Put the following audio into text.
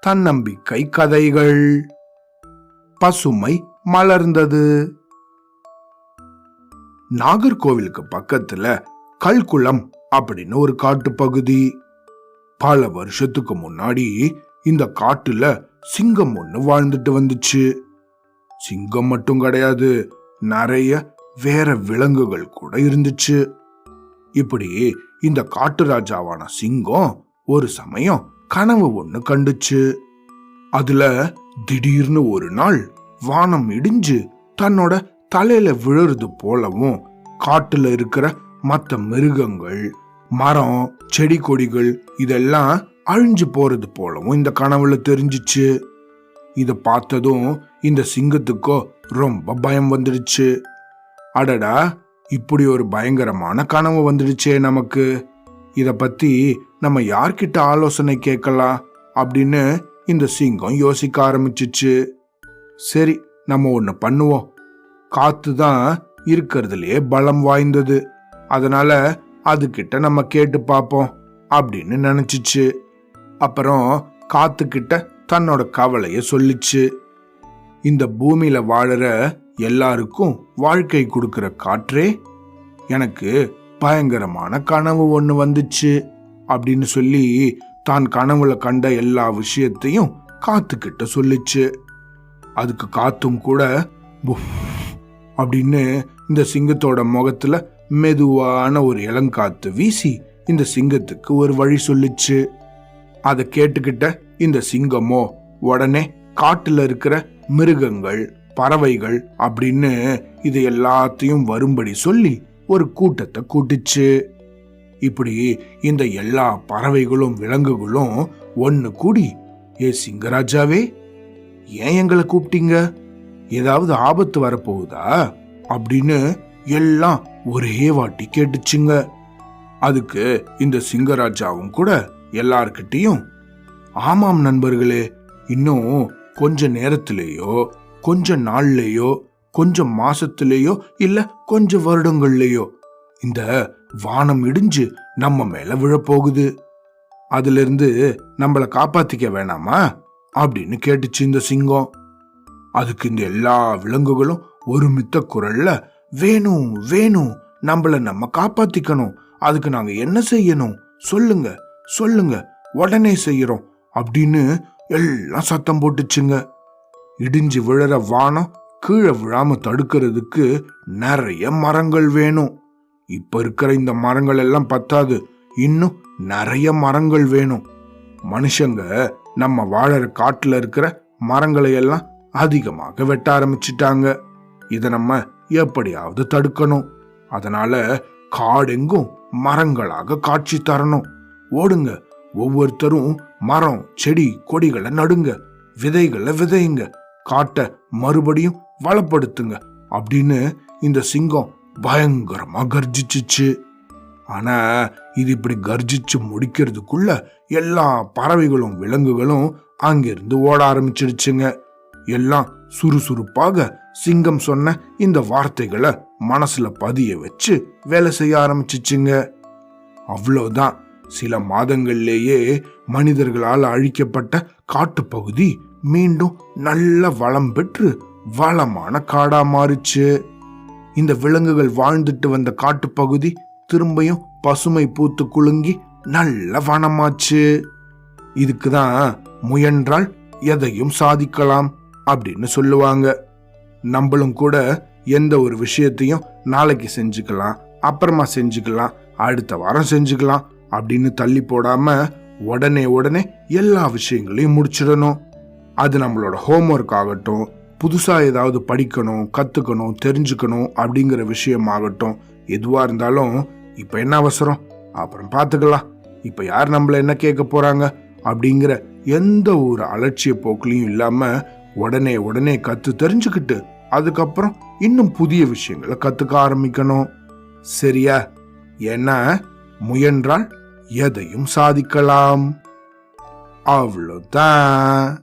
தன்னம்பிக்கை கதைகள் பசுமை மலர்ந்தது. நாகர்கோவிலுக்கு பக்கத்துல கல்குளம் அப்படின்னு ஒரு காட்டுப்பகுதி. பல வருஷத்துக்கு முன்னாடி இந்த காட்டுல சிங்கம் ஒண்ணு வாழ்ந்துட்டு வந்துச்சு. சிங்கம் மட்டும் கிடையாது நிறைய வேற விலங்குகள் கூட இருந்துச்சு. இப்படி இந்த காட்டு ராஜாவான சிங்கம் ஒரு சமயம் கனவு ஒண்ணு கண்டுச்சு. அதுல திடீர்னு ஒரு நாள் வானம் இடிஞ்சு தன்னோட தலையில விழுறது போலவும் காட்டுல இருக்கிற மற்ற மிருகங்கள் மரம் செடி கொடிகள் இதெல்லாம் அழிஞ்சு போறது போலவும் இந்த கனவுல தெரிஞ்சிச்சு. இத பார்த்ததும் இந்த சிங்கத்துக்கோ ரொம்ப பயம் வந்துடுச்சு. அடடா இப்படி ஒரு பயங்கரமான கனவு வந்துடுச்சே நமக்கு. இத பத்தி நம்ம யார்கிட்ட ஆலோசனை கேட்கலாம் அப்படின்னு இந்த சிங்கம் யோசிக்க ஆரம்பிச்சிச்சு. சரி நம்ம ஒன்று பண்ணுவோம். காத்து தான் இருக்கிறதுலே பலம் வாய்ந்தது. அதனால அதுகிட்ட நம்ம கேட்டு பார்ப்போம் அப்படின்னு நினச்சிச்சு. அப்புறம் காத்துக்கிட்ட தன்னோட கவலையை சொல்லிச்சு. இந்த பூமியில வாழற எல்லாருக்கும் வாழ்க்கை கொடுக்கிற காற்றே எனக்கு பயங்கரமான கனவு ஒன்று வந்துச்சு. அப்படின்னு சொல்லி தான் கனவுல கண்ட எல்லா விஷயத்தையும் காத்துக்கிட்ட சொல்லிச்சு. அதுக்கு காத்தும் கூட அப்படின்னு இந்த சிங்கத்தோட முகத்துல மெதுவான ஒரு இளங்காத்து வீசி இந்த சிங்கத்துக்கு ஒரு வழி சொல்லிச்சு. அதை கேட்டுக்கிட்ட இந்த சிங்கமோ உடனே காட்டுல இருக்கிற மிருகங்கள் பறவைகள் அப்படின்னு இது எல்லாத்தையும் வரும்படி சொல்லி ஒரு கூட்டத்தை கூட்டுச்சு. இப்படி இந்த எல்லா பறவைகளும் விலங்குகளும் ஒன்னு கூடி ஏ சிங்கராஜாவே ஏன் எங்களை கூப்பிட்டீங்க? ஏதாவது ஆபத்து வரப்போகுதா? அப்படின்னு எல்லாம் ஒரே வாட்டி கேட்டுச்சுங்க. அதுக்கு இந்த சிங்கராஜாவும் கூட எல்லார்கிட்டையும் ஆமாம் நண்பர்களே இன்னும் கொஞ்ச நேரத்திலேயோ கொஞ்ச நாள்லேயோ கொஞ்சம் மாசத்திலேயோ இல்ல கொஞ்ச வருடங்கள்லேயோ இந்த வானம் இடிஞ்சு நம்ம மேல விழப்போகுது. அதுல இருந்து நம்மள காப்பாத்திக்க வேணாமா? அப்படின்னு கேட்டுச்சு இந்த சிங்கம். அதுக்கு இந்த எல்லா விலங்குகளும் ஒரு மித்த குரல்ல வேணும் வேணும் நம்மள நம்ம காப்பாத்திக்கணும். அதுக்கு நாங்க என்ன செய்யணும்? சொல்லுங்க சொல்லுங்க உடனே செய்யறோம். அப்படின்னு எல்லாம் சத்தம் போட்டுச்சுங்க. இடிஞ்சு விழற வானம் கீழே விழாம தடுக்கிறதுக்கு நிறைய மரங்கள் வேணும். இப்ப இருக்கிற இந்த மரங்கள் எல்லாம் பத்தாது. இன்னும் நிறைய மரங்கள் வேணும். மனுஷங்க நம்ம வாழற காட்டுல இருக்கிற மரங்களை எல்லாம் அதிகமாக வெட்ட ஆரம்பிச்சிட்டாங்க. இதை நம்ம எப்படியாவது தடுக்கணும். அதனால காடெங்கும் மரங்களாக காட்சி தரணும். ஓடுங்க. ஒவ்வொருத்தரும் மரம் செடி கொடிகளை நடுங்க. விதைகளை விதையுங்க காட்டை மறுபடியும் வளப்படுத்துங்க. அப்படின்னு இந்த சிங்கம் பயங்கரமா கர்ஜிச்சிச்சு. ஆனா இது இப்படி கர்ஜிச்சு முடிக்கிறதுக்குள்ள எல்லா பறவைகளும் விலங்குகளும் அங்கிருந்து ஓட ஆரம்பிச்சிடுச்சுங்க எல்லாம் சுறுசுறுப்பாக சிங்கம் சொன்ன இந்த வார்த்தைகளை மனசுல பதிய வச்சு வேலை செய்ய ஆரம்பிச்சிச்சுங்க. அவ்வளோதான் சில மாதங்கள்லேயே மனிதர்களால் அழிக்கப்பட்ட காட்டுப்பகுதி மீண்டும் நல்ல வளம் பெற்று வளமான காடா மாறுச்சு. இந்த விலங்குகள் வாழ்ந்துட்டு வந்த காட்டுப்பகுதி திரும்பியும் பசுமை பூத்து குலுங்கி நல்ல வனமாச்சு. இதுக்கு தான் முயன்றால் எதையும் சாதிக்கலாம் அப்படின்னு சொல்லுவாங்க. நம்மளும் கூட எந்த ஒரு விஷயத்தையும் நாளைக்கு செஞ்சுக்கலாம் அப்புறமா செஞ்சுக்கலாம் அடுத்த வாரம் செஞ்சுக்கலாம் அப்படின்னு தள்ளி போடாம உடனே உடனே எல்லா விஷயங்களையும் முடிச்சிடணும். அது நம்மளோட ஹோம்ஒர்க் ஆகட்டும் புதுசாக ஏதாவது படிக்கணும் கற்றுக்கணும் தெரிஞ்சுக்கணும் அப்படிங்கிற விஷயம் ஆகட்டும் இருந்தாலும் இப்போ என்ன அவசரம்? அப்புறம் பார்த்துக்கலாம் இப்போ யார் நம்மள என்ன கேட்க போகிறாங்க அப்படிங்கிற எந்த ஒரு அலட்சிய போக்குலையும் இல்லாமல் உடனே உடனே கற்று தெரிஞ்சுக்கிட்டு அதுக்கப்புறம் இன்னும் புதிய விஷயங்களை கற்றுக்க ஆரம்பிக்கணும். சரியா? ஏன்னா முயன்றால் எதையும் சாதிக்கலாம். அவ்வளோதான்